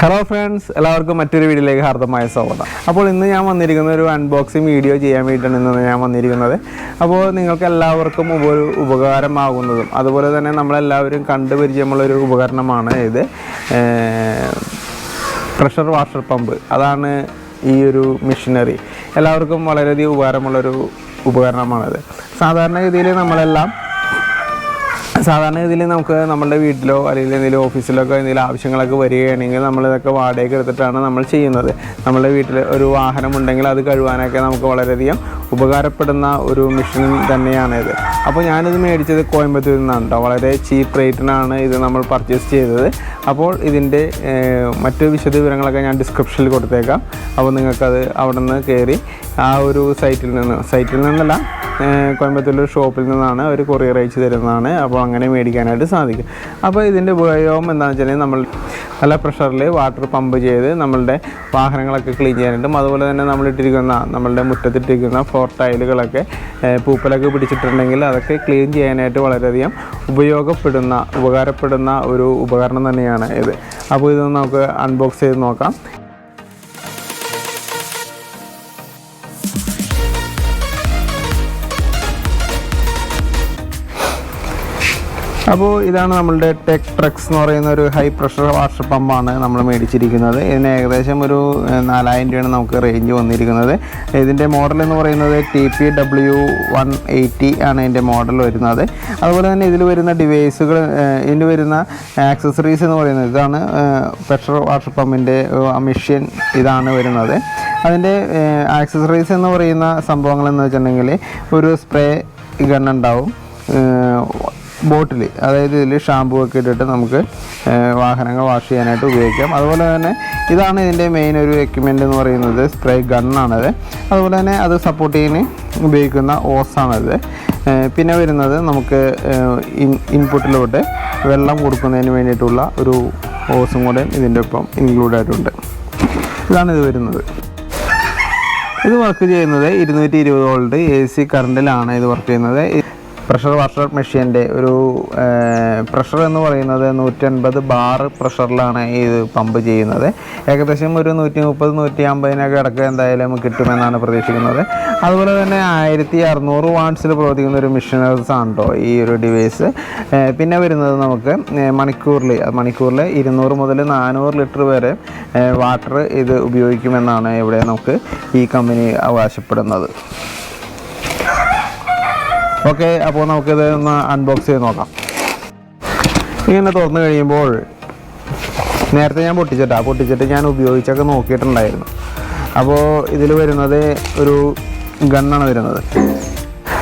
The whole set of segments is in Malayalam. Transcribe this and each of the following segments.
ഹലോ ഫ്രണ്ട്സ് എല്ലാവർക്കും മറ്റൊരു വീഡിയോയിലേക്ക് ഹാർദമായ സ്വാഗതം. അപ്പോൾ ഇന്ന് ഞാൻ വന്നിരിക്കുന്ന ഒരു അൺബോക്സിങ് വീഡിയോ ചെയ്യാൻ വേണ്ടിയിട്ടാണ് ഇന്ന് ഞാൻ വന്നിരിക്കുന്നത്. അപ്പോൾ നിങ്ങൾക്ക് എല്ലാവർക്കും ഒരു ഉപകാരമാകുന്നതും അതുപോലെ തന്നെ നമ്മളെല്ലാവരും കണ്ടുപരിചയമുള്ള ഒരു ഉപകരണമാണ് ഇത്. പ്രഷർ വാഷർ പമ്പ് അതാണ് ഈ ഒരു മെഷീനറി എല്ലാവർക്കും വളരെയധികം ഉപകാരമുള്ളൊരു ഉപകരണമാണിത്. സാധാരണഗതിയിൽ നമ്മളെല്ലാം സാധാരണഗതിയിൽ നമുക്ക് നമ്മുടെ വീട്ടിലോ അല്ലെങ്കിൽ എന്തെങ്കിലും ഓഫീസിലോ ഒക്കെ എന്തെങ്കിലും ആവശ്യങ്ങളൊക്കെ വരികയാണെങ്കിൽ നമ്മളിതൊക്കെ വാടകയ്ക്ക് എടുത്തിട്ടാണ് നമ്മൾ ചെയ്യുന്നത്. നമ്മുടെ വീട്ടിൽ ഒരു വാഹനം ഉണ്ടെങ്കിൽ അത് കഴുകാനൊക്കെ നമുക്ക് വളരെയധികം ഉപകാരപ്പെടുന്ന ഒരു മെഷീൻ തന്നെയാണിത്. അപ്പോൾ ഞാനിത് മേടിച്ചത് കോയമ്പത്തൂരിൽ നിന്നാണ് കേട്ടോ വളരെ ചീപ്പ് റേറ്റിനാണ് ഇത് നമ്മൾ പർച്ചേസ് ചെയ്തത്. അപ്പോൾ ഇതിന്റെ മറ്റു മറ്റ് വിശദ വിവരങ്ങളൊക്കെ ഞാൻ ഡിസ്ക്രിപ്ഷനിൽ കൊടുത്തേക്കാം. അപ്പോൾ നിങ്ങൾക്കത് അവിടെ നിന്ന് കയറി ആ ഒരു സൈറ്റിൽ നിന്ന് സൈറ്റിൽ നിന്നല്ല കോയമ്പത്തൂരിലെ ഷോപ്പിൽ നിന്നാണ് അവർ കൊറിയർ അയച്ചു തരുന്നതാണ്. അപ്പോൾ അങ്ങനെ മേടിക്കാനായിട്ട് സാധിക്കും. അപ്പോൾ ഇതിന്റെ ഉപയോഗം എന്താണെന്ന് വെച്ചാൽ നമ്മൾ നല്ല പ്രഷറിൽ വാട്ടർ പമ്പ് ചെയ്ത് നമ്മളുടെ വാഹനങ്ങളൊക്കെ ക്ലീൻ ചെയ്യാനായിട്ടും അതുപോലെ തന്നെ നമ്മളിട്ടിരിക്കുന്ന നമ്മളുടെ മുറ്റത്തിട്ടിരിക്കുന്ന ഫോർ ടൈലുകളൊക്കെ പൂപ്പലൊക്കെ പിടിച്ചിട്ടുണ്ടെങ്കിൽ അതൊക്കെ ക്ലീൻ ചെയ്യാനായിട്ട് വളരെയധികം ഉപയോഗപ്പെടുന്ന ഉപകാരപ്പെടുന്ന ഒരു ഉപകരണം തന്നെയാണ് ഇത്. അപ്പോൾ ഇത് നമുക്ക് അൺബോക്സ് ചെയ്ത് നോക്കാം. അപ്പോൾ ഇതാണ് നമ്മളുടെ ടെക് ട്രക്സ് എന്ന് പറയുന്ന ഒരു ഹൈ പ്രഷർ വാട്ടർ പമ്പാണ് നമ്മൾ മേടിച്ചിരിക്കുന്നത്. ഇതിന് ഏകദേശം ഒരു നാലായിരം രൂപയാണ് നമുക്ക് റേഞ്ച് വന്നിരിക്കുന്നത്. ഇതിന്റെ മോഡൽ എന്ന് പറയുന്നത് T P W one eighty ആണ് ഇതിന്റെ മോഡൽ വരുന്നത്. അതുപോലെ തന്നെ ഇതിൽ വരുന്ന ഡിവൈസുകൾ ഇതിന് വരുന്ന ആക്സസറീസ് എന്ന് പറയുന്നത് ഇതാണ് പ്രഷർ വാട്ടർ പമ്പിന്റെ മെഷീൻ ഇതാണ് വരുന്നത്. അതിന്റെ ആക്സസറീസ് എന്ന് പറയുന്ന സംഭവങ്ങൾ എന്ന് വെച്ചിട്ടുണ്ടെങ്കിൽ ഒരു സ്പ്രേ ഗൺ ഉണ്ടാവും. ബോട്ടിൽ അതായത് ഇതിൽ ഷാമ്പൂ ഒക്കെ ഇട്ടിട്ട് നമുക്ക് വാഹനങ്ങൾ വാഷ് ചെയ്യാനായിട്ട് ഉപയോഗിക്കാം. അതുപോലെ തന്നെ ഇതാണ് ഇതിന്റെ മെയിൻ ഒരു എക്യുപ്മെന്റ് എന്ന് പറയുന്നത് സ്പ്രേ ഗണ്ണാണത് അതുപോലെ തന്നെ അത് സപ്പോർട്ട് ചെയ്യാൻ ഉപയോഗിക്കുന്ന ഓസാണത് പിന്നെ വരുന്നത് നമുക്ക് ഇൻ ഇൻപുട്ടിലോട്ട് വെള്ളം കൊടുക്കുന്നതിന് വേണ്ടിയിട്ടുള്ള ഒരു ഓസും കൂടെ ഇതിന്റെ ഒപ്പം ഇൻക്ലൂഡ് ആയിട്ടുണ്ട്. ഇതാണ് ഇത് വരുന്നത്. ഇത് വർക്ക് ചെയ്യുന്നത് ഇരുന്നൂറ്റി ഇരുപത് വോൾട്ട് എ സി കറണ്ടിലാണ് ഇത് വർക്ക് ചെയ്യുന്നത്. പ്രഷർ വാഷർ മെഷീന്റെ ഒരു പ്രഷർ എന്ന് പറയുന്നത് നൂറ്റൻപത് ബാർ പ്രഷറിലാണ് ഇത് പമ്പ് ചെയ്യുന്നത്. ഏകദേശം ഒരു നൂറ്റി മുപ്പത് നൂറ്റി അമ്പതിനൊക്കെ അടക്കം എന്തായാലും കിട്ടുമെന്നാണ് പ്രതീക്ഷിക്കുന്നത്. അതുപോലെ തന്നെ ആയിരത്തി അറുന്നൂറ് വാട്ട്സിൽ പ്രവർത്തിക്കുന്ന ഒരു മെഷീനേഴ്സ് ആണ് കേട്ടോ ഈ ഒരു ഡിവൈസ് പിന്നെ വരുന്നത് നമുക്ക് മണിക്കൂറിൽ മണിക്കൂറിൽ ഇരുന്നൂറ് മുതൽ നാനൂറ് ലിറ്റർ വരെ വാട്ടർ ഇത് ഉപയോഗിക്കുമെന്നാണ് ഇവിടെ നമുക്ക് ഈ കമ്പനി അവകാശപ്പെടുന്നത്. ഓക്കെ അപ്പോൾ നമുക്കിത് ഒന്ന് അൺബോക്സ് ചെയ്ത് നോക്കാം. ഇങ്ങനെ തുറന്നു കഴിയുമ്പോൾ നേരത്തെ ഞാൻ പൊട്ടിച്ചിട്ടാ പൊട്ടിച്ചിട്ട് ഞാൻ ഉപയോഗിച്ചൊക്കെ നോക്കിയിട്ടുണ്ടായിരുന്നു. അപ്പോൾ ഇതിൽ വരുന്നത് ഒരു ഗണ്ണാണ് വരുന്നത്.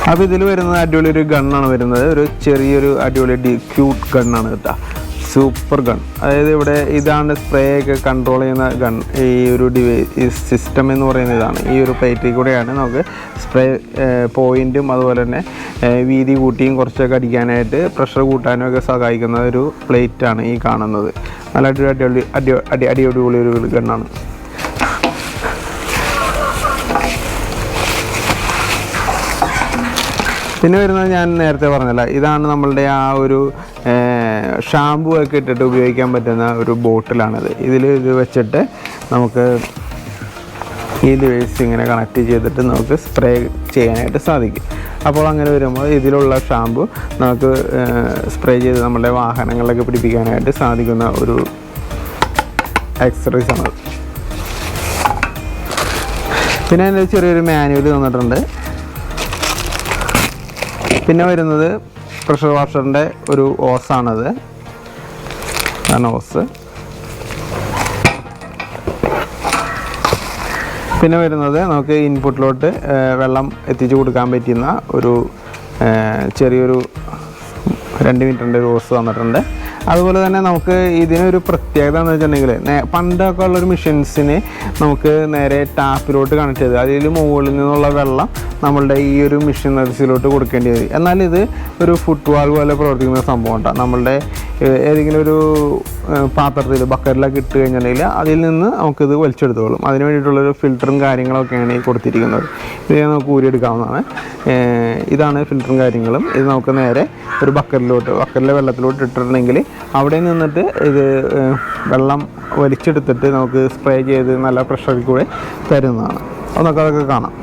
അപ്പോൾ ഇതിൽ വരുന്നത് അടിപൊളി ഒരു ഗണ്ണാണ് വരുന്നത്. ഒരു ചെറിയൊരു അടിപൊളി ഡി ക്യൂട്ട് ഗണ്ണാണ് കേട്ടോ. സൂപ്പർ ഗൺ അതായത് ഇവിടെ ഇതാണ് സ്പ്രേ ഒക്കെ കൺട്രോൾ ചെയ്യുന്ന ഗൺ ഈ ഒരു ഡിവൈസ് സിസ്റ്റം എന്ന് പറയുന്ന ഇതാണ്. ഈ ഒരു പ്ലേറ്റിൽ കൂടെയാണ് നമുക്ക് സ്പ്രേ പോയിന്റും അതുപോലെ തന്നെ വീതി കൂട്ടിയും കുറച്ചൊക്കെ അടിക്കാനായിട്ട് പ്രഷർ കൂട്ടാനും ഒക്കെ സഹായിക്കുന്ന ഒരു പ്ലേറ്റാണ് ഈ കാണുന്നത്. നല്ല അടി അടിപൊളി അടി അടി അടിപൊളി ഒരു ഗണ്ണാണ് പിന്നെ വരുന്നത് ഞാൻ നേരത്തെ പറഞ്ഞല്ല. ഇതാണ് നമ്മളുടെ ആ ഒരു ഷാമ്പു ഒക്കെ ഇട്ടിട്ട് ഉപയോഗിക്കാൻ പറ്റുന്ന ഒരു ബോട്ടിലാണിത്. ഇതിൽ ഇത് വെച്ചിട്ട് നമുക്ക് ഈ ഡിവൈസ് ഇങ്ങനെ കണക്ട് ചെയ്തിട്ട് നമുക്ക് സ്പ്രേ ചെയ്യാനായിട്ട് സാധിക്കും. അപ്പോൾ അങ്ങനെ വരുമ്പോൾ ഇതിലുള്ള ഷാമ്പു നമുക്ക് സ്പ്രേ ചെയ്ത് നമ്മുടെ വാഹനങ്ങളിലൊക്കെ പിടിപ്പിക്കാനായിട്ട് സാധിക്കുന്ന ഒരു എക്സസറീസ് ആണ്. പിന്നെ അതിന്റെ ചെറിയൊരു മാനുവൽ തന്നിട്ടുണ്ട് പിന്നെ വരുന്നത് പ്രഷർ വാഷറിന്റെ ഒരു ഓസാണത് ആണ് ഓസ് പിന്നെ വരുന്നത് നമുക്ക് ഇൻപുട്ടിലോട്ട് വെള്ളം എത്തിച്ചു കൊടുക്കാൻ പറ്റുന്ന ഒരു ചെറിയൊരു രണ്ട് മീറ്ററിന്റെ ഒരു ഓസ് തന്നിട്ടുണ്ട്. അതുപോലെ തന്നെ നമുക്ക് ഇതിനൊരു പ്രത്യേകത എന്ന് വെച്ചിട്ടുണ്ടെങ്കിൽ പണ്ടൊക്കെ ഉള്ളൊരു മെഷീൻസിന് നമുക്ക് നേരെ ടാപ്പിലോട്ട് കണക്ട് ചെയ്ത് അതിൽ മുകളിൽ നിന്നുള്ള വെള്ളം നമ്മളുടെ ഈ ഒരു മെഷീനറീസിലോട്ട് കൊടുക്കേണ്ടി വരും. എന്നാൽ ഇത് ഒരു ഫുട് വാൾ പോലെ പ്രവർത്തിക്കുന്ന സംഭവം ഉണ്ടാകും നമ്മളുടെ ഏതെങ്കിലും ഒരു പാത്രത്തിൽ ബക്കറ്റിലൊക്കെ ഇട്ട് കഴിഞ്ഞിട്ടുണ്ടെങ്കിൽ അതിൽ നിന്ന് നമുക്കിത് വലിച്ചെടുത്തോളും. അതിന് വേണ്ടിയിട്ടുള്ളൊരു ഫിൽറ്ററും കാര്യങ്ങളൊക്കെയാണ് ഈ കൊടുത്തിരിക്കുന്നത്. ഇത് നമുക്ക് ഊരിയെടുക്കാവുന്നതാണ്. ഇതാണ് ഫിൽറ്ററും കാര്യങ്ങളും. ഇത് നമുക്ക് നേരെ ഒരു ബക്കറ്റിലോട്ട് ബക്കറ്റിലെ വെള്ളത്തിലോട്ട് ഇട്ടിട്ടുണ്ടെങ്കിൽ അവിടെ നിന്നിട്ട് ഇത് വെള്ളം വലിച്ചെടുത്തിട്ട് നമുക്ക് സ്പ്രേ ചെയ്ത് നല്ല പ്രഷറിൽ കൂടെ തരുന്നതാണ്. നമുക്ക് അതൊക്കെ കാണാം.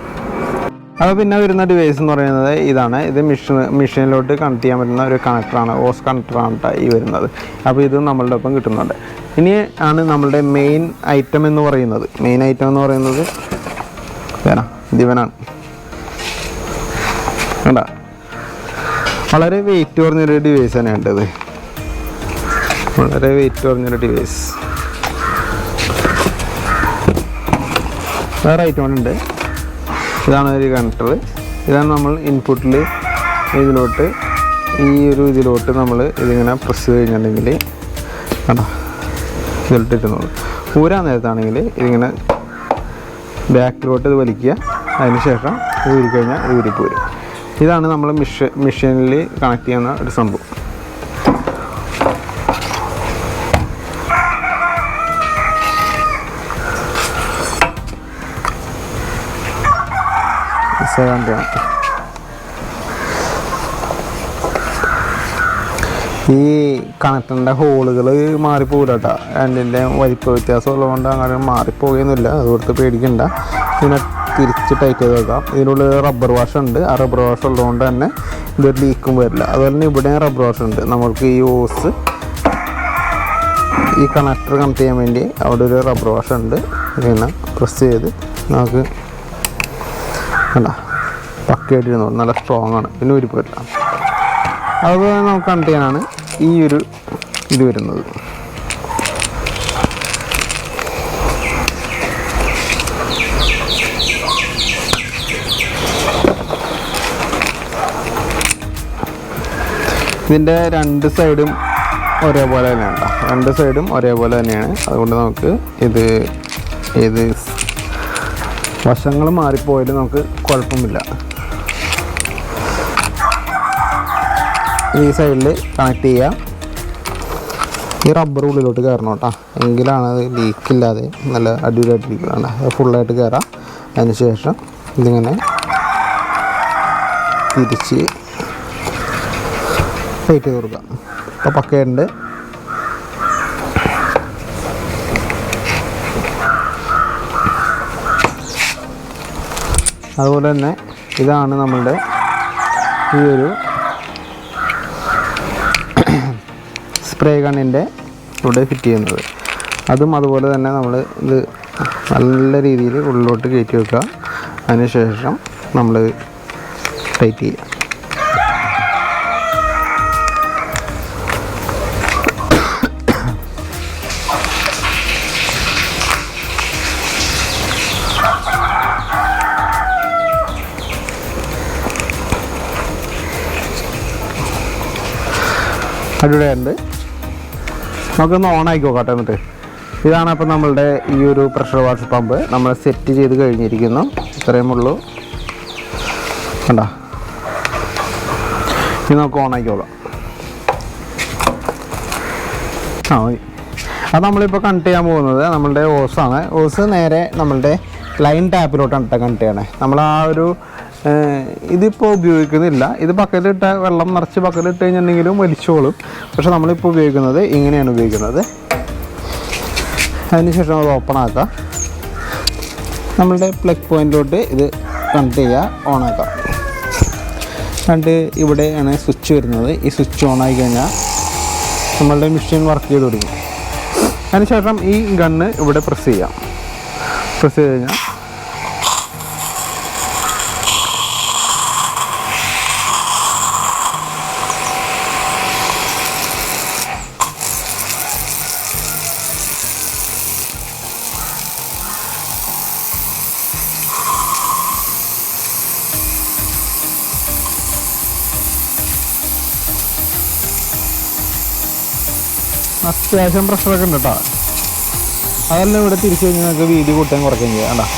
അപ്പോൾ പിന്നെ വരുന്ന ഡിവൈസ് എന്ന് പറയുന്നത് ഇതാണ്. ഇത് മിഷൻ മിഷീനിലോട്ട് കണക്ട് ചെയ്യാൻ പറ്റുന്ന ഒരു കണക്ടറാണ് ഓസ് കണക്ടറാണ് ഈ വരുന്നത്. അപ്പോൾ ഇത് നമ്മളുടെ ഒപ്പം കിട്ടുന്നുണ്ട്. ഇനി ആണ് നമ്മളുടെ മെയിൻ ഐറ്റം എന്ന് പറയുന്നത്. മെയിൻ ഐറ്റം എന്ന് പറയുന്നത് വേണം ദിവനാണ് കണ്ട? വളരെ വെയിറ്റ് കുറഞ്ഞൊരു ഡിവൈസ് തന്നെയാണ് ഇത് വളരെ വെയിറ്റ് കുറഞ്ഞൊരു ഡിവൈസ് വേറെ ഐറ്റം ഉണ്ട്. ഇതാണ് ഒരു കണക്ടർ ഇതാണ് നമ്മൾ ഇൻപുട്ടിൽ ഇതിലോട്ട് ഈ ഒരു ഇതിലോട്ട് നമ്മൾ ഇതിങ്ങനെ പ്രസ് കഴിഞ്ഞിട്ടുണ്ടെങ്കിൽ കണ്ടോ? ഇതിലോട്ട് ഇട്ടുന്നത് ഊരാൻ നേരത്താണെങ്കിൽ ഇതിങ്ങനെ ബാക്കിലോട്ട് ഇത് വലിക്കുക. അതിന് ശേഷം ഊരിക്കഴിഞ്ഞാൽ ഊരിപ്പോരും. ഇതാണ് നമ്മൾ മിഷ മെഷീനിൽ കണക്ട് ചെയ്യുന്ന ഒരു സംഭവം. സെവന്റിയാണ് ഈ കണക്ടറിന്റെ ഹോളുകൾ മാറിപ്പോകില്ല കേട്ടോ രണ്ടിന്റെ വലിപ്പ വ്യത്യാസം ഉള്ളതുകൊണ്ട് അങ്ങനെ മാറിപ്പോകുന്നില്ല അതുകൊടുത്ത് പേടിക്കണ്ട. പിന്നെ തിരിച്ച് ടൈറ്റ് ചെയ്ത് വെക്കാം. ഇതിനുള്ളിൽ റബ്ബർ വാഷ് ഉണ്ട്. ആ റബ്ബർ വാഷ് ഉള്ളതുകൊണ്ട് തന്നെ ഇതൊരു ലീക്കും വരില്ല. അതുപോലെ തന്നെ ഇവിടെ റബ്ബർ വാഷ് ഉണ്ട്. നമുക്ക് ഈ ഓസ് ഈ കണക്ടർ കണക്ട് ചെയ്യാൻ വേണ്ടി അവിടെ ഒരു റബ്ബർ വാഷ് ഉണ്ട്. പിന്നെ പ്രസ് ചെയ്ത് നമുക്ക് കണ്ട പക്കയായിട്ടിരുന്നു? നല്ല സ്ട്രോങ് ആണ്. പിന്നെ ഒരു ഉരിപ്പില്ല അതുപോലെ നമുക്ക് കണക്ട് ചെയ്യാനാണ് ഈ ഒരു ഇത് വരുന്നത്. ഇതിന്റെ രണ്ട് സൈഡും ഒരേപോലെ തന്നെയാണ് രണ്ട് സൈഡും ഒരേപോലെ തന്നെയാണ്. അതുകൊണ്ട് നമുക്ക് ഇത് ഏത് വശങ്ങൾ മാറിപ്പോയാലും നമുക്ക് കുഴപ്പമില്ല. ഈ സൈഡിൽ കണക്ട് ചെയ്യാം. ഈ റബ്ബർ ഉള്ളിലോട്ട് കയറണം കേട്ടോ. എങ്കിലാണ് അത് ലീക്കില്ലാതെ നല്ല അടിപൊളിയായിട്ട് ഇരിക്കുന്നതാണ് അത് ഫുള്ളായിട്ട് കയറാം. അതിന് ശേഷം ഇതിങ്ങനെ തിരിച്ച് ഫൈറ്റ് ചെയ്ത് കൊടുക്കാം. അപ്പോൾ പക്കയുണ്ട്. അതുപോലെ തന്നെ ഇതാണ് നമ്മളുടെ ഈ ഒരു സ്പ്രേ ഗണ്ണിന്റെ ഇവിടെ ഫിറ്റ് ചെയ്യുന്നത്. അതും അതുപോലെ തന്നെ നമ്മൾ ഇത് നല്ല രീതിയിൽ ഉള്ളിലോട്ട് കയറ്റി വെക്കുക. അതിനുശേഷം നമ്മൾ ടൈറ്റ് ചെയ്യുക. അടിപൊളിയായിട്ടുണ്ട്. നമുക്കൊന്ന് ഓൺ ആക്കി നോക്കട്ടെ എന്നിട്ട്. ഇതാണ് അപ്പം നമ്മളുടെ ഈ ഒരു പ്രഷർ വാട്ടർ പമ്പ് നമ്മൾ സെറ്റ് ചെയ്ത് കഴിഞ്ഞിരിക്കുന്നു. ഇത്രയും ഉള്ളൂ. കണ്ട? ഇനി നമുക്ക് ഓൺ ആക്കിക്കോളാം ആ മതി. അത് നമ്മളിപ്പോൾ കണക്ട് ചെയ്യാൻ പോകുന്നത് നമ്മളുടെ ഓസാണ്. ഓസ് നേരെ നമ്മളുടെ ലൈൻ ടാപ്പിലോട്ടാണ് കണക്ട് ചെയ്യണേ. നമ്മൾ ആ ഒരു ഇതിപ്പോൾ ഉപയോഗിക്കുന്നില്ല. ഇത് ബക്കറ്റിലിട്ട വെള്ളം നിറച്ച് ബക്കറ്റിലിട്ട് കഴിഞ്ഞിട്ടുണ്ടെങ്കിലും വലിച്ചോളും. പക്ഷെ നമ്മളിപ്പോൾ ഉപയോഗിക്കുന്നത് ഇങ്ങനെയാണ് ഉപയോഗിക്കുന്നത്. അതിനുശേഷം അത് ഓപ്പൺ ആക്കാം. നമ്മളുടെ പ്ലഗ് പോയിന്റിലോട്ട് ഇത് കണക്ട് ചെയ്യുക ഓൺ ആക്കാം. കണ്ട് ഇവിടെയാണ് സ്വിച്ച് വരുന്നത്. ഈ സ്വിച്ച് ഓൺ ആയി കഴിഞ്ഞാൽ നമ്മളുടെ മെഷീൻ വർക്ക് ചെയ്ത് തുടങ്ങി. അതിനുശേഷം ഈ ഗണ്ണ് ഇവിടെ പ്രസ് ചെയ്യാം. പ്രസ് ചെയ്ത് കഴിഞ്ഞാൽ അത്യാവശ്യം പ്രഷറൊക്കെ ഉണ്ട് കേട്ടോ. അതെല്ലാം ഇവിടെ തിരിച്ചു കഴിഞ്ഞാൽ നമുക്ക് വീതി കൂട്ടാൻ കുറയ്ക്കുകയും ചെയ്യാം. കണ്ടാ?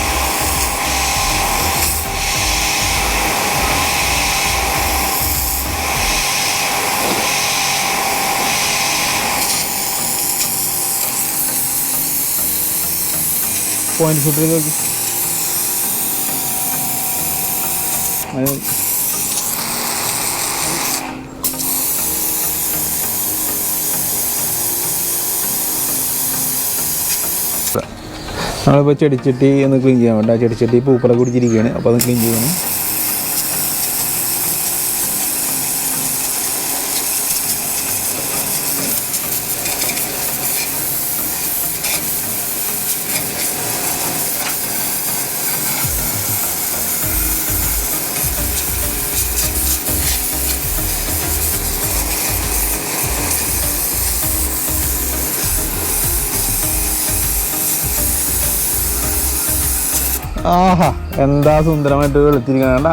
പോയിന്റ് നോക്കി. നമ്മളിപ്പോൾ ചെടിച്ചട്ടി ഒന്ന് ക്ലീൻ ചെയ്യാൻ വേണ്ട ചെടിച്ചട്ടി പൂപ്പല കുടിച്ചിരിക്കുകയാണ് അപ്പോൾ അത് ക്ലീൻ ചെയ്യണം. ആഹാ എന്താ സുന്ദരമായിട്ട് വെളുത്തിരിക്കണേണ്ട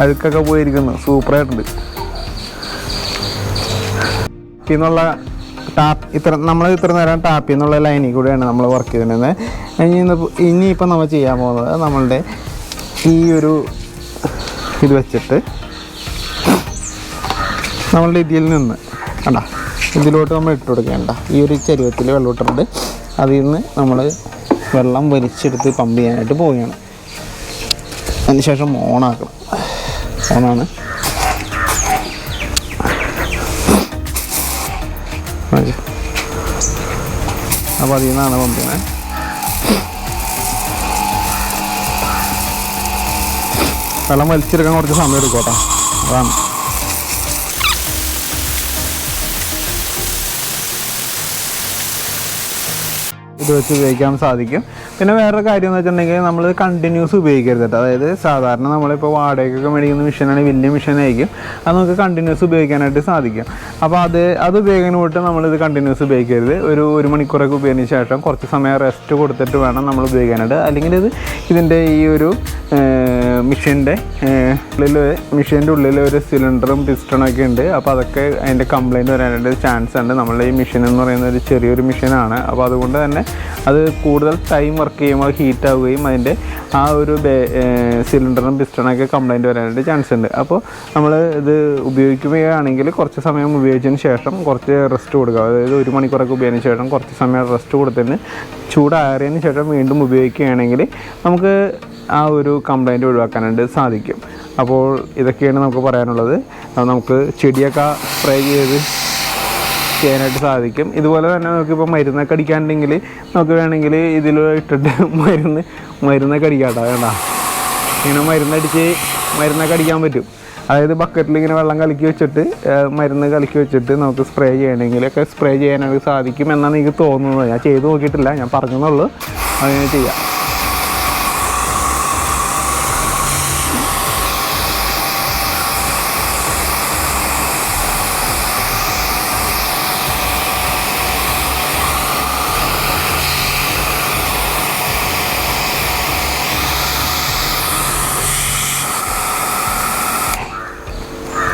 അഴുക്കൊക്കെ പോയിരിക്കുന്നു സൂപ്പറായിട്ടുണ്ട്. എന്നുള്ള ടാപ്പ് ഇത്ര നമ്മൾ ഇത്ര നേരം ടാപ്പിൽ നിന്നുള്ള ലൈനിൽ കൂടെയാണ് നമ്മൾ വർക്ക് ചെയ്തിരുന്നത്. ഇനി ഇനിയിപ്പോൾ നമ്മൾ ചെയ്യാൻ പോകുന്നത് നമ്മളുടെ ഈ ഒരു ഇത് വെച്ചിട്ട് നമ്മളുടെ ഇതിൽ നിന്ന് കണ്ട? ഇതിലോട്ട് നമ്മൾ ഇട്ട് കൊടുക്കേണ്ട ഈ ഒരു ചരുവത്തിൽ വെള്ളം ഇട്ടിട്ടുണ്ട്. അതിൽ നിന്ന് നമ്മൾ വെള്ളം വലിച്ചെടുത്ത് പമ്പ് ചെയ്യാനായിട്ട് പോവുകയാണ്. അതിനുശേഷം ഓണാക്കണം. ഓണാണ്. അപ്പോൾ അതിൽ നിന്നാണ് പമ്പ് ചെയ്യുന്നത് വെള്ളം വലിച്ചെടുക്കാൻ കുറച്ച് സമയം എടുക്കും കേട്ടോ. അതാണ്. ഇത് വെച്ച് ഉപയോഗിക്കാൻ സാധിക്കും. പിന്നെ വേറൊരു കാര്യം എന്ന് വെച്ചിട്ടുണ്ടെങ്കിൽ നമ്മൾ കണ്ടിന്യൂസ് ഉപയോഗിക്കരുത് അതായത് സാധാരണ നമ്മളിപ്പോൾ വാടകയ്ക്കൊക്കെ മേടിക്കുന്ന മെഷീനാണ് വലിയ മെഷീനായിരിക്കും അത് നമുക്ക് കണ്ടിന്യൂസ് ഉപയോഗിക്കാനായിട്ട് സാധിക്കും. അപ്പോൾ അത് അത് ഉപയോഗിക്കുന്ന പോയിട്ട് നമ്മളിത് കണ്ടിന്യൂസ് ഉപയോഗിക്കരുത്. ഒരു ഒരു മണിക്കൂറൊക്കെ ഉപയോഗിച്ച ശേഷം കുറച്ച് സമയം റെസ്റ്റ് കൊടുത്തിട്ട് വേണം നമ്മൾ ഉപയോഗിക്കാനായിട്ട്. അല്ലെങ്കിൽ ഇത് ഇതിന്റെ ഈ ഒരു മെഷീന്റെ ഉള്ളിൽ മെഷീന്റെ ഉള്ളിൽ ഒരു സിലിണ്ടറും പിസ്റ്റണൊക്കെ ഉണ്ട്. അപ്പോൾ അതൊക്കെ അതിന്റെ കംപ്ലയിന്റ് വരാനായിട്ട് ചാൻസ് ഉണ്ട്. നമ്മളുടെ ഈ മെഷീൻ എന്ന് പറയുന്ന ഒരു ചെറിയൊരു മെഷീനാണ് അപ്പോൾ അതുകൊണ്ട് തന്നെ അത് കൂടുതൽ ടൈം വർക്ക് ചെയ്യുമ്പോൾ ഹീറ്റ് ആവുകയും അതിന്റെ ആ ഒരു സിലിണ്ടറും പിസ്റ്റണൊക്കെ കംപ്ലൈന്റ് വരാനായിട്ട് ചാൻസ് ഉണ്ട്. അപ്പോൾ നമ്മൾ ഇത് ഉപയോഗിക്കുകയാണെങ്കിൽ കുറച്ച് സമയം ഉപയോഗിച്ചതിന് ശേഷം കുറച്ച് റെസ്റ്റ് കൊടുക്കുക. അതായത് ഒരു മണിക്കൂറൊക്കെ ഉപയോഗിച്ചതിന് ശേഷം കുറച്ച് സമയം റെസ്റ്റ് കൊടുത്തതിന് ചൂടാറിയതിന് ശേഷം വീണ്ടും ഉപയോഗിക്കുകയാണെങ്കിൽ നമുക്ക് ആ ഒരു കംപ്ലൈന്റ് ഒഴിവാക്കാനായിട്ട് സാധിക്കും. അപ്പോൾ ഇതൊക്കെയാണ് നമുക്ക് പറയാനുള്ളത്. നമുക്ക് ചെടിയൊക്കെ സ്പ്രേ ചെയ്ത് ചെയ്യാനായിട്ട് സാധിക്കും. ഇതുപോലെ തന്നെ നമുക്കിപ്പോൾ മരുന്നൊക്കെ അടിക്കാണ്ടെങ്കിൽ നമുക്ക് വേണമെങ്കിൽ ഇതിൽ ഇട്ടിട്ട് മരുന്ന് മരുന്നൊക്കെ അടിക്കാം കേട്ടോ വേണ്ട ഇങ്ങനെ മരുന്നടിച്ച് മരുന്നൊക്കെ അടിക്കാൻ പറ്റും. അതായത് ബക്കറ്റിൽ ഇങ്ങനെ വെള്ളം കലക്കി വെച്ചിട്ട് മരുന്ന് കലക്കി വെച്ചിട്ട് നമുക്ക് സ്പ്രേ ചെയ്യണമെങ്കിലൊക്കെ സ്പ്രേ ചെയ്യാനായിട്ട് സാധിക്കും എന്നാണ് എനിക്ക് തോന്നുന്നത്. ഞാൻ ചെയ്ത് നോക്കിയിട്ടില്ല ഞാൻ പറഞ്ഞെന്നുള്ളൂ. അങ്ങനെ ചെയ്യാം.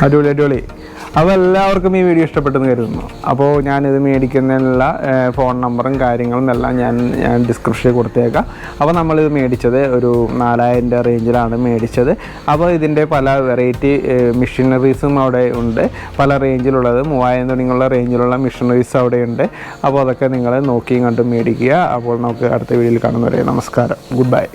അടിപൊളി അടിപൊളി. അപ്പോൾ എല്ലാവർക്കും ഈ വീഡിയോ ഇഷ്ടപ്പെട്ടെന്ന് കരുതുന്നു. അപ്പോൾ ഞാനിത് മേടിക്കുന്നതിനുള്ള ഫോൺ നമ്പറും കാര്യങ്ങളും എല്ലാം ഞാൻ ഞാൻ ഡിസ്ക്രിപ്ഷനിൽ കൊടുത്തേക്കാം. അപ്പോൾ നമ്മളിത് മേടിച്ചത് ഒരു നാലായിരം രൂപ റേഞ്ചിലാണ് മേടിച്ചത്. അപ്പോൾ ഇതിന്റെ പല വെറൈറ്റി മെഷീനറീസും അവിടെ ഉണ്ട്. പല റേഞ്ചിലുള്ളത് മൂവായിരം തുടങ്ങിയുള്ള റേഞ്ചിലുള്ള മെഷീനറീസ് അവിടെ ഉണ്ട്. അപ്പോൾ അതൊക്കെ നിങ്ങൾ നോക്കിയും കണ്ടും മേടിക്കുക. അപ്പോൾ നമുക്ക് അടുത്ത വീഡിയോയിൽ കാണുന്നവരെ നമസ്കാരം. Good bye.